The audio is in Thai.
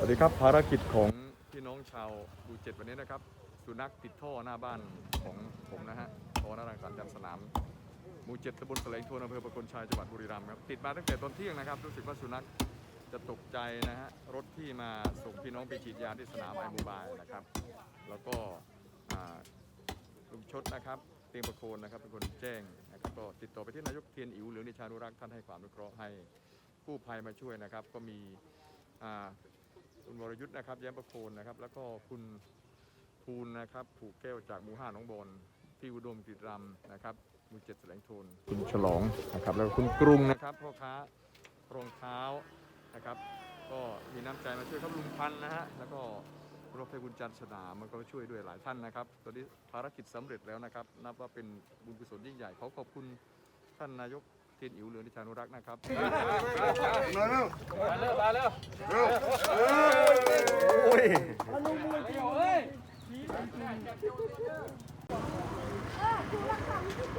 สวัสดีครับภารกิจของพี่น้องชาวบูเจ็ดวันนี้นะครับ สุนัขติดท่อหน้าบ้านของผมนะฮะท่อหน้ารังสรรค์จันสนามหมู่เจ็ดตำบลแสลงโทนอำเภอประโคนชัยจังหวัดบุรีรัมย์ครับติดมาตั้งแต่ตอนเที่ยงนะครับ รู้สึกว่าสุนัขจะตกใจนะฮะรถที่มาส่งพี่น้องไปฉีดยาที่สนามไอมูบายนะครับ แล้วก็ลุงชดนะครับเตียงประโคนนะครับเป็นคนแจ้งนะครับก็ติดต่อไปที่นายกเทียนอิ๋วหลืองในชานุรักษ์ท่านให้ความอนุเคราะห์ให้กู้ภัยมาช่วยนะครับ ก็มี คุณวรยุทธ์นะครับแย้มประโคนนะครับ แล้วก็คุณภูลนะครับผูกแก้วจากหมู่ห้าหน้องบอนพี่อุดมกฤษรำนะครับหมู่เจ็ดแสลงโทนคุณฉลองนะครับ แล้วก็คุณกรุงนะครับพ่อค้ารองเท้านะครับ ก็มีน้ำใจมาช่วยครับลุงพันธ์นะฮะแล้วก็รถไฟบุญจันทร์สนามมันก็ช่วยด้วยหลายท่านนะครับ ตอนนี้ภารกิจสำเร็จแล้วนะครับ นับว่าเป็นบุญกุศลยิ่งใหญ่ขอขอบคุณท่านนายกเทียนอิ๋วเหลืองนิชานุรักษ์นะครับมาเร็วมาเร็วมาเร็ว เร็ว โอ้ย เฮ้ย